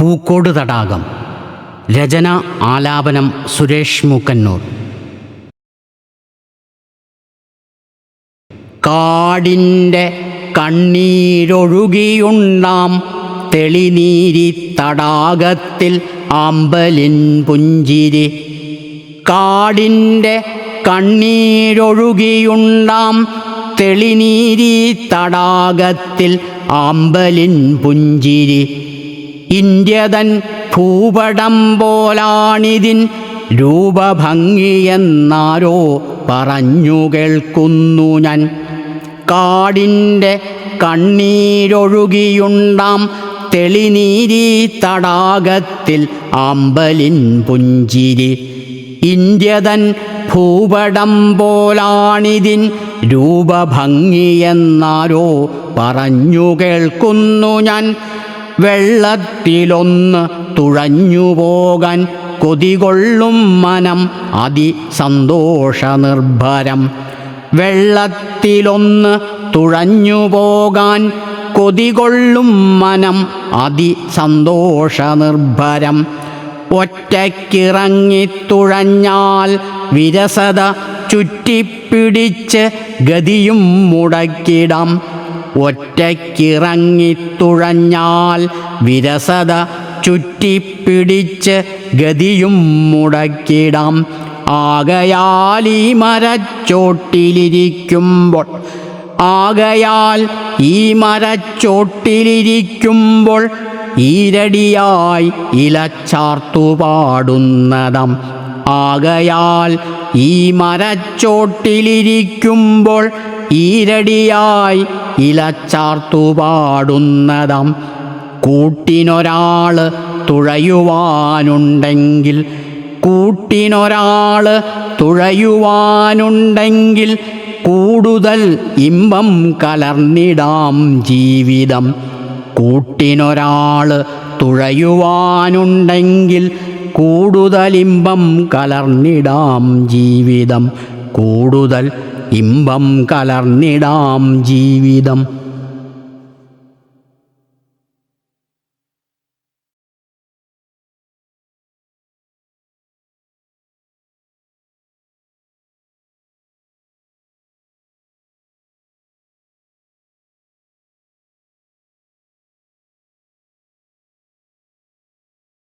പൂക്കോട് തടാകം. രചന ആലാപനം സുരേഷ് മൂക്കന്നൂർ. കാടിന്റെ കണ്ണീരൊഴുകിയുണ്ടാം തെളിനീരി തടാകത്തിൽ ആമ്പലിൻ പുഞ്ചിരി. കാടിന്റെ കണ്ണീരൊഴുകിയുണ്ടാം തെളിനീരി തടാകത്തിൽ ആമ്പലിൻ പുഞ്ചിരി. ഇന്ത്യതൻ ഭൂപടം പോലാണിതിൻ രൂപഭംഗിയെന്നാരോ പറഞ്ഞു കേൾക്കുന്നു ഞാൻ. കാടിന്റെ കണ്ണീരൊഴുകിയുണ്ടാം തെളിനീരി തടാകത്തിൽ ആമ്പലിൻ പുഞ്ചിരി. ഇന്ത്യതൻ ഭൂപടം പോലാണിതിൻ രൂപഭംഗിയെന്നാരോ പറഞ്ഞു കേൾക്കുന്നു ഞാൻ. വെള്ളത്തിലൊന്ന് തുഴഞ്ഞു പോകാൻ കൊതികൊള്ളും മനം അതിസന്തോഷ നിർഭരം വെള്ളത്തിലൊന്ന് തുഴഞ്ഞു പോകാൻ കൊതികൊള്ളും മനം അതിസന്തോഷ നിർഭരം ഒറ്റയ്ക്കിറങ്ങിത്തുഴഞ്ഞാൽ വിരസത ചുറ്റിപ്പിടിച്ച് ഗതിയും മുടക്കിടാം. ഒറ്റയ്ക്കിറങ്ങിത്തുഴഞ്ഞാൽ വിരസത ചുറ്റിപ്പിടിച്ച് ഗതിയും മുടക്കിടാം ആകയാൽ ഈ മരച്ചോട്ടിലിരിക്കുമ്പോൾ ആകയാൽ ഈ മരച്ചോട്ടിലിരിക്കുമ്പോൾ ഈരടിയായി ഇലച്ചാർത്തു പാടുന്നതം. ആകയാൽ ഈ മരച്ചോട്ടിലിരിക്കുമ്പോൾ ഈരടിയായി ഇലച്ചാർത്തു പാടുന്നതം കൂട്ടിനൊരാൾ തുഴയുവാനുണ്ടെങ്കിൽ കൂട്ടിനൊരാൾ തുഴയുവാനുണ്ടെങ്കിൽ കൂടുതൽ ഇമ്പം കലർന്നിടാം ജീവിതം. കൂട്ടിനൊരാൾ തുഴയുവാനുണ്ടെങ്കിൽ കൂടുതലിമ്പം കലർന്നിടാം ജീവിതം. കൂടുതൽ ഇമ്പം കലർന്നിടാം ജീവിതം.